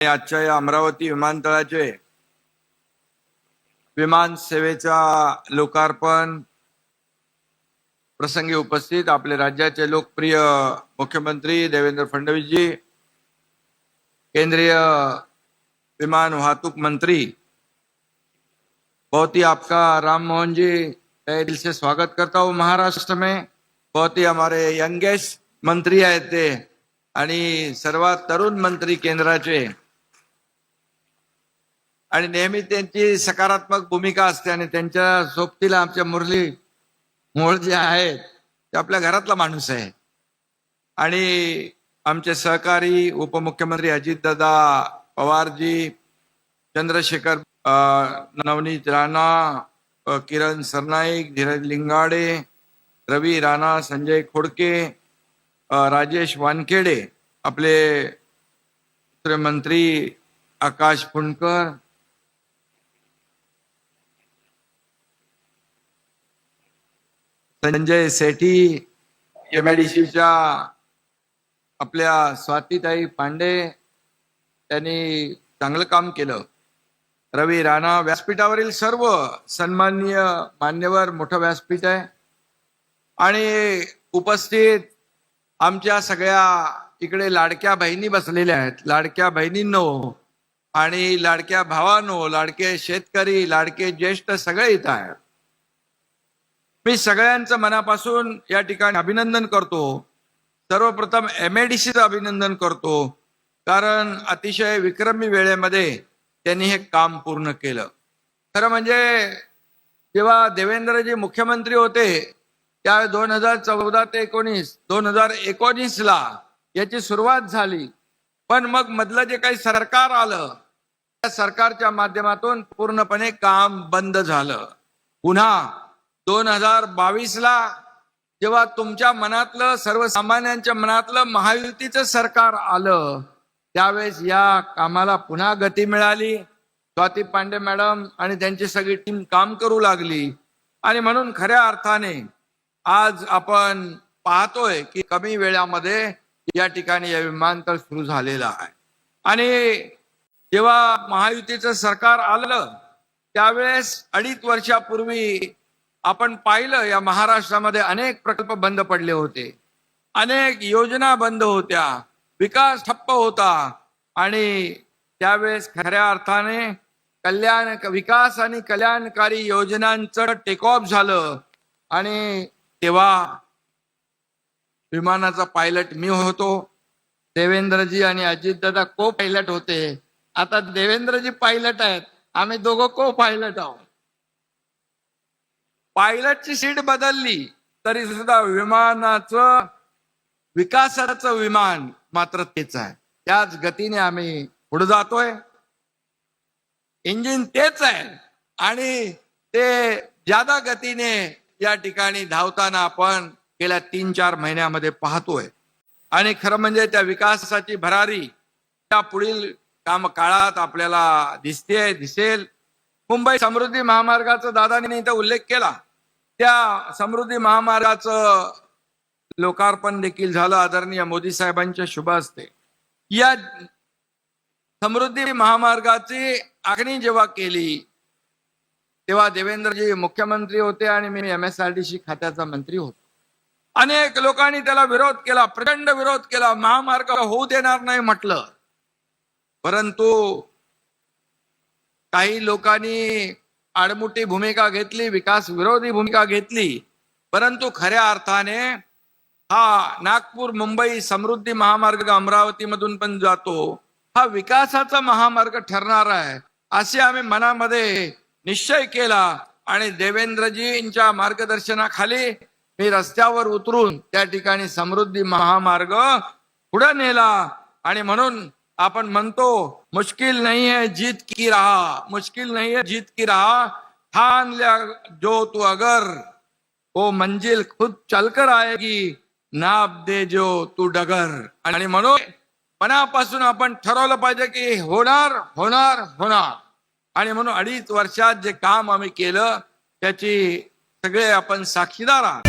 आजच्या या अमरावती विमानतळाचे विमान सेवेचा लोकार्पण प्रसंगी उपस्थित आपले राज्याचे लोकप्रिय मुख्यमंत्री देवेंद्र फडणवीसजी केंद्रीय विमान वाहतूक मंत्री बहुत ही आपका राम मोहन जी तहे दिल से स्वागत करता हूँ महाराष्ट्र में। बहुत ही हमारे यंगेस्ट मंत्री आहेत ते आणि सर्वात तरुण मंत्री केंद्राचे आणि नेहमी त्यांची सकारात्मक भूमिका असते आणि त्यांच्या सोबतीला आमच्या मुरली मोळ जे आहेत ते आपल्या घरातला माणूस आहे. आणि आमचे सहकारी उपमुख्यमंत्री अजितदादा पवारजी चंद्रशेखर नवनीत राणा किरण सरनाईक धीरज लिंगाडे रवी राणा संजय खोडके राजेश वानखेडे आपले मंत्री आकाश फुंडकर संजय सेठी एमआयडीसीच्या आपल्या स्वातीताई पांडे त्यांनी चांगलं काम केलं. रवी राणा व्यासपीठावरील सर्व सन्माननीय मान्यवर मोठं व्यासपीठ आहे. आणि उपस्थित आमच्या सगळ्या इकडे लाडक्या बहिणी बसलेल्या आहेत. लाडक्या बहिणींनो आणि लाडक्या भावांनो लाडके शेतकरी लाडके ज्येष्ठ सगळे इथं आहेत. मी सगळ्यांचं मनापासून या ठिकाणी अभिनंदन करतो. सर्वप्रथम एम ए डी सीचं अभिनंदन करतो. कारण अतिशय विक्रमी वेळेमध्ये त्यांनी हे काम पूर्ण केलं. खरं म्हणजे जेव्हा देवेंद्रजी मुख्यमंत्री होते त्या दोन हजार चौदा ते एकोणीस दोन हजार एकोणीस ला याची सुरुवात झाली. पण मग मधलं जे काही सरकार आलं त्या सरकारच्या माध्यमातून पूर्णपणे काम बंद झालं. पुन्हा दोन हजार बावीस ला जेव्हा तुमच्या मनातलं सर्वसामान्यांच्या मनातलं महायुतीचं सरकार आलं त्यावेळेस या कामाला पुन्हा गती मिळाली. स्वाती पांडे मॅडम आणि त्यांची सगळी टीम काम करू लागली. आणि म्हणून खऱ्या अर्थाने आज आपण पाहतोय की कमी वेळामध्ये या ठिकाणी या विमानतळ सुरू झालेलं आहे. आणि जेव्हा महायुतीचं सरकार आलं त्यावेळेस अडीच वर्षापूर्वी आपण पाहिलं या महाराष्ट्रामध्ये अनेक प्रकल्प बंद पडले होते. अनेक योजना बंद होत्या. विकास ठप्प होता. आणि त्यावेळेस खऱ्या अर्थाने कल्याण विकास आणि कल्याणकारी योजनांचं टेकऑफ झालं. आणि तेव्हा विमानाचा पायलट मी होतो. देवेंद्रजी आणि अजितदादा को पायलट होते. आता देवेंद्रजी पायलट आहेत. आम्ही दोघं को पायलट आहोत. पायलटची सीट बदलली तरी सुद्धा विमानाचं विकासाचं विमान मात्र तेच आहे. त्याच गतीने आम्ही पुढे जातोय. इंजिन तेच आहे. आणि ते ज्यादा गतीने या ठिकाणी धावताना आपण गेल्या तीन चार महिन्यामध्ये पाहतोय. आणि खरं म्हणजे त्या विकासाची भरारी त्या पुढील काम काळात आपल्याला दिसते दिसेल. मुंबई समृद्धी महामार्गाचा दादाने इथं उल्लेख केला. त्या समृद्धी महामार्गाचं लोकार्पण देखील झालं आदरणीय मोदी साहेबांच्या शुभ असते या समृद्धी महामार्गाची आखणी जेव्हा केली तेव्हा देवेंद्रजी मुख्यमंत्री होते आणि मी M S R D C खात्याचा मंत्री होतो. अनेक लोकांनी त्याला विरोध केला प्रचंड विरोध केला महामार्ग होऊ देणार नाही म्हटलं. परंतु काही लोकांनी आडमुठी भूमिका घेतली विकास विरोधी भूमिका घेतली. परंतु खऱ्या अर्थाने हा नागपूर मुंबई समृद्धी महामार्ग अमरावती मधून पण जातो. हा विकासाचा महामार्ग ठरणार आहे. असे आम्ही मनामध्ये निश्चय केला आणि देवेंद्रजींच्या मार्गदर्शनाखाली मी रस्त्यावर उतरून त्या ठिकाणी समृद्धी महामार्ग पुढे नेला आणि म्हणून आपण म्हणतो मुश्किल नाही है जीत की रहा मुश्किल नाही है जीत की रहा ठान लिया जो तू अगर वो मंजिल खुद चलकर आएगी नाप दे जो तू डगर. आणि म्हणून मनापासून आपण ठरवलं पाहिजे की होणार होणार होणार. आणि म्हणून अडीच वर्षात जे काम आम्ही केलं त्याची सगळे आपण साक्षीदार आहात.